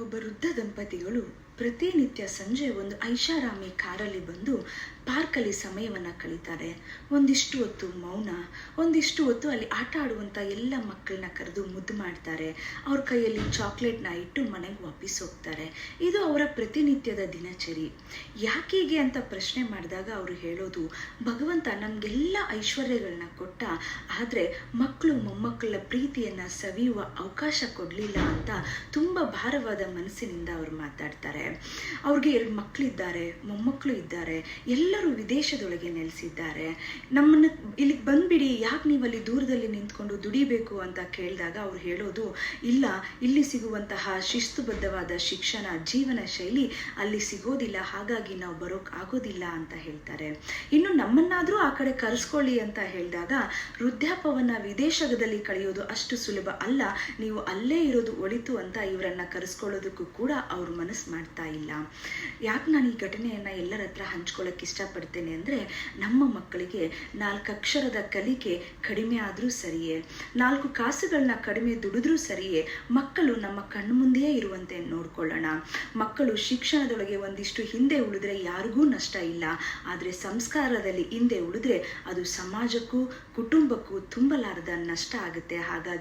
ಒಬ್ಬ ವೃದ್ಧ ದಂಪತಿಗಳು ಪ್ರತಿನಿತ್ಯ ಸಂಜೆ ಒಂದು ಐಷಾರಾಮಿ ಕಾರಲ್ಲಿ ಬಂದು ಪಾರ್ಕಲ್ಲಿ ಸಮಯವನ್ನು ಕಳೀತಾರೆ. ಒಂದಿಷ್ಟು ಹೊತ್ತು ಮೌನ, ಒಂದಿಷ್ಟು ಹೊತ್ತು ಅಲ್ಲಿ ಆಟ ಆಡುವಂಥ ಎಲ್ಲ ಮಕ್ಕಳನ್ನ ಕರೆದು ಮುದ್ದು ಮಾಡ್ತಾರೆ. ಅವ್ರ ಕೈಯಲ್ಲಿ ಚಾಕ್ಲೇಟ್ನ ಇಟ್ಟು ಮನೆಗೆ ವಾಪಸ್ ಹೋಗ್ತಾರೆ. ಇದು ಅವರ ಪ್ರತಿನಿತ್ಯದ ದಿನಚರಿ. ಯಾಕೀಗೆ ಅಂತ ಪ್ರಶ್ನೆ ಮಾಡಿದಾಗ ಅವರು ಹೇಳೋದು, ಭಗವಂತ ನಮಗೆಲ್ಲ ಐಶ್ವರ್ಯಗಳನ್ನ ಕೊಟ್ಟ, ಆದರೆ ಮಕ್ಕಳು ಮೊಮ್ಮಕ್ಕಳ ಪ್ರೀತಿಯನ್ನು ಸವಿಯುವ ಅವಕಾಶ ಕೊಡಲಿಲ್ಲ ಅಂತ ತುಂಬ ಭಾರವಾದ ಮನಸ್ಸಿನಿಂದ ಅವರು ಮಾತಾಡ್ತಾರೆ. ಅವ್ರಿಗೆ ಎರಡು ಮಕ್ಕಳಿದ್ದಾರೆ ಮೊಮ್ಮಕ್ಕಳು ಇದ್ದಾರೆ, ಎಲ್ಲರೂ ವಿದೇಶದೊಳಗೆ ನೆಲೆಸಿದ್ದಾರೆ. ನಮ್ಮನ್ನು ಇಲ್ಲಿಗೆ ಬಂದ್ಬಿಡಿ, ಯಾಕೆ ನೀವು ಅಲ್ಲಿ ದೂರದಲ್ಲಿ ನಿಂತ್ಕೊಂಡು ದುಡಿಬೇಕು ಅಂತ ಕೇಳಿದಾಗ ಅವ್ರು ಹೇಳೋದು, ಇಲ್ಲ, ಇಲ್ಲಿ ಸಿಗುವಂತಹ ಶಿಸ್ತುಬದ್ಧವಾದ ಶಿಕ್ಷಣ, ಜೀವನ ಶೈಲಿ ಅಲ್ಲಿ ಸಿಗೋದಿಲ್ಲ, ಹಾಗಾಗಿ ನಾವು ಬರೋಕ್ ಆಗೋದಿಲ್ಲ ಅಂತ ಹೇಳ್ತಾರೆ. ಇನ್ನು ನಮ್ಮನ್ನಾದರೂ ಆ ಕಡೆ ಕರೆಸ್ಕೊಳ್ಳಿ ಅಂತ ಹೇಳಿದಾಗ ವೃದ್ಧಾಪವನ್ನ ವಿದೇಶದಲ್ಲಿ ಕಳೆಯೋದು ಅಷ್ಟು ಸುಲಭ ಅಲ್ಲ, ನೀವು ಅಲ್ಲೇ ಇರೋದು ಒಳಿತು ಅಂತ ಇವರನ್ನ ಕರೆಸ್ಕೊಳ್ಳೋದಕ್ಕೂ ಕೂಡ ಅವ್ರು ಮನಸ್ಸು ಮಾಡ್ತಾ ಇಲ್ಲ. ಯಾಕೆ ನಾನು ಈ ಘಟನೆಯನ್ನು ಎಲ್ಲರ ಹತ್ರ ಹಂಚ್ಕೊಳ್ಳೋಕೆ ಇಷ್ಟಪಡ್ತೇನೆ ಅಂದರೆ, ನಮ್ಮ ಮಕ್ಕಳಿಗೆ ನಾಲ್ಕು ಅಕ್ಷರದ ಕಲಿಕೆ ಕಡಿಮೆ ಆದರೂ ಸರಿಯೇ. ನಾಲ್ಕು ಕಾಸುಗಳನ್ನ ಕಡಿಮೆ ದುಡಿದ್ರೂ ಸರಿಯೇ. ಮಕ್ಕಳು ನಮ್ಮ ಕಣ್ಣು ಮುಂದೆಯೇ ಇರುವಂತೆ ನೋಡ್ಕೊಳ್ಳೋಣ. ಮಕ್ಕಳು ಶಿಕ್ಷಣದೊಳಗೆ ಒಂದಿಷ್ಟು ಹಿಂದೆ ಉಳಿದ್ರೆ ಯಾರಿಗೂ ನಷ್ಟ ಇಲ್ಲ. ಆದರೆ ಸಂಸ್ಕಾರದಲ್ಲಿ ಹಿಂದೆ ಉಳಿದ್ರೆ ಅದು ಸಮಾಜಕ್ಕೂ, ಕುಟುಂಬಕ್ಕೂ ತುಂಬಲಾರದ ನಷ್ಟ ಆಗುತ್ತೆ. ಹಾಗಾಗಿ